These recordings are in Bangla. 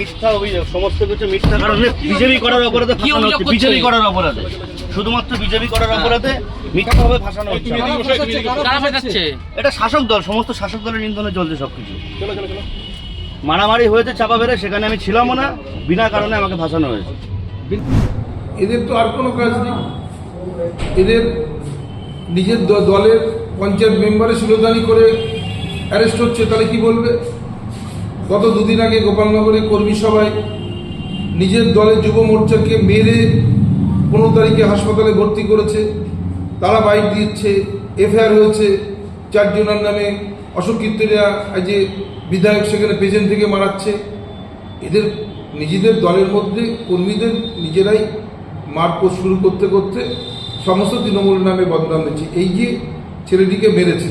মিথ্যা অভিযোগ সমস্ত কিছু মিথ্যা কারণে বিজেপি করার অপরাধে কি অভিযোগ বিজেপি করার অপরাধে। শুধুমাত্র বিজেপি করার অপরাধে মিথ্যাভাবে ফাঁসানো হচ্ছে। কারা ফাঁসাচ্ছে? কারা কারা ফাঁসাচ্ছে? ফেকাচ্ছে এটা শাসক দল সমস্ত শাসক দলের নিন্দনে চলছে সবকিছু। মারামারি হয়েছে চাপা বেড়ে সেখানে আমি ছিলামও না বিনা কারণে আমাকে ফাঁসানো হয়েছে। এদের তো আর কোনো কাজ নেই। এদের নিজের দলের পঞ্চায়েত মেম্বারে শিরোধানি করে অ্যারেস্ট হচ্ছে তাহলে কি বলবে? গত দুদিন আগে গোপালনগরে কর্মী সভায় নিজের দলের যুব মোর্চাকে মেরে পনেরো তারিখে হাসপাতালে ভর্তি করেছে। তারা বাইক দিচ্ছে, এফআইআর হয়েছে, চারজনের নামে অশোক কীর্তনিয়া যে বিধায়ক সেখানে পেছন থেকে মারাচ্ছে। এদের নিজেদের দলের মধ্যে কর্মীদের নিজেরাই মারপোট শুরু করতে করতে সমস্ত তৃণমূল নামে বদনাম দিচ্ছে এই যে ছেলেটিকে মেরেছে,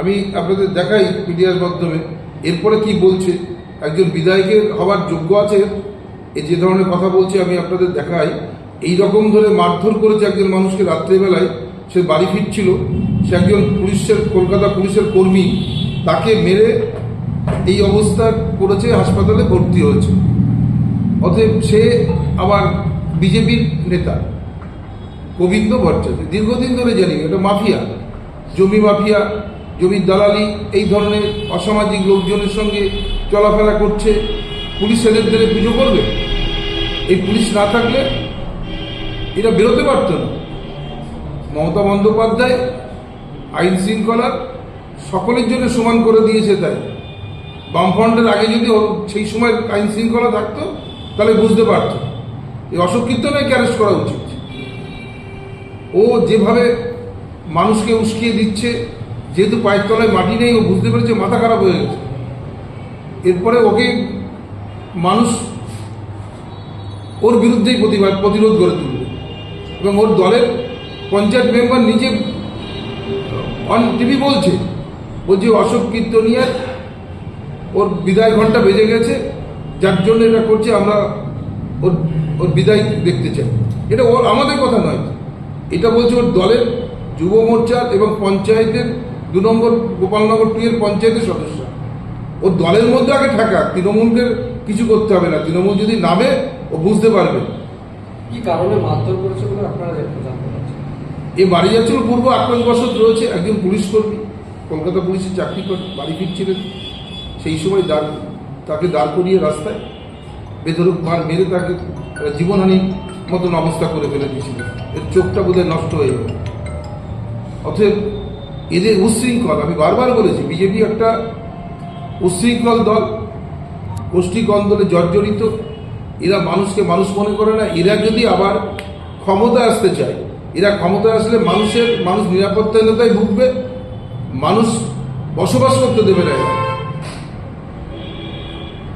আমি আপনাদের দেখাই মিডিয়ার মাধ্যমে, এরপরে কি বলছে একজন বিধায়কের হওয়ার যোগ্য আছে এই যে ধরনের কথা বলছি আমি আপনাদের দেখাই। এই রকম ধরে মারধর করেছে একজন মানুষকে রাত্রেবেলায়, সে বাড়ি ফিরছিল, সে একজন পুলিশের, কলকাতা পুলিশের কর্মী, তাকে মেরে এই অবস্থা করেছে, হাসপাতালে ভর্তি হয়েছে। অতএব সে আবার বিজেপির নেতা, গোবিন্দ ভট্টাচার্য, দীর্ঘদিন ধরে জানি, এটা মাফিয়া, জমি মাফিয়া জমির দালালি, এই ধরনের অসামাজিক লোকজনের সঙ্গে চলাফেরা করছে, পুলিশ এদের ধরে পুজো করবে? এই পুলিশ না থাকলে এরা বেরোতে পারত না। মমতা বন্দ্যোপাধ্যায় আইন শৃঙ্খলা সকলের জন্য সমান করে দিয়েছে তাই। বামফ্রন্টের আগে যদি সেই সময় আইন শৃঙ্খলা থাকতো, তাহলে বুঝতে পারতো। এই অশোক কীর্তনকে অ্যারেস্ট করা উচিত। ও যেভাবে মানুষকে উস্কিয়ে দিচ্ছে যেহেতু পায়ের তলায় মাটি নেই, ও বুঝতে পেরেছে, মাথা খারাপ হয়ে গেছে। এরপরে ওকে মানুষ ওর বিরুদ্ধেই প্রতিবাদ, প্রতিরোধ করে তুলবে। এবং ওর দলের পঞ্চায়েত মেম্বার নিজে অন টিভি বলছে বলছে, অশোক কীর্তনিয়ার ওর বিদায় ঘণ্টা বেজে গেছে, যার জন্য এটা করছে, আমরা ওর ওর বিদায় দেখতে চাই। এটা ওর, আমাদের কথা নয়। এটা বলছে ওর দলের যুব মোর্চার এবং পঞ্চায়েতের দু নম্বর গোপালনগর টু এর পঞ্চায়েতের সদস্য। ওর দলের মধ্যে আগে থাকা তৃণমূলকে কিছু করতে হবে না। তৃণমূল যদি নামে ও বুঝতে পারবে। কি কারণে মারধর করেছে বলে আপনারা জানতে পারছেন এ বাড়ি যাচ্ছিল পূর্ব আক্রোশ বছর রয়েছে একজন পুলিশ কর্মী। কলকাতা পুলিশে চাকরি করে বাড়ি ফিরছিলেন। সেই সময় দাঁড় তাকে দাঁড় করিয়ে রাস্তায় বেধরক মার মেরে তাকে জীবনহানির মতন অবস্থা করে ফেলে দিয়েছিল। এর চোখটা বোধহয় নষ্ট হয়ে গেল। অতএব এদের উশৃঙ্খল, আমি বারবার বলেছি, বিজেপি একটা উশৃঙ্খল দল, গোষ্ঠী কন্দলে জর্জরিত, এরা মানুষকে মানুষ মনে করে না, এরা যদি আবার ক্ষমতা আসতে চায়, এরা ক্ষমতা আসলে মানুষের, মানুষ নিরাপত্তাহীনতায় ভুগবে, মানুষ বসবাস করতে দেবে না।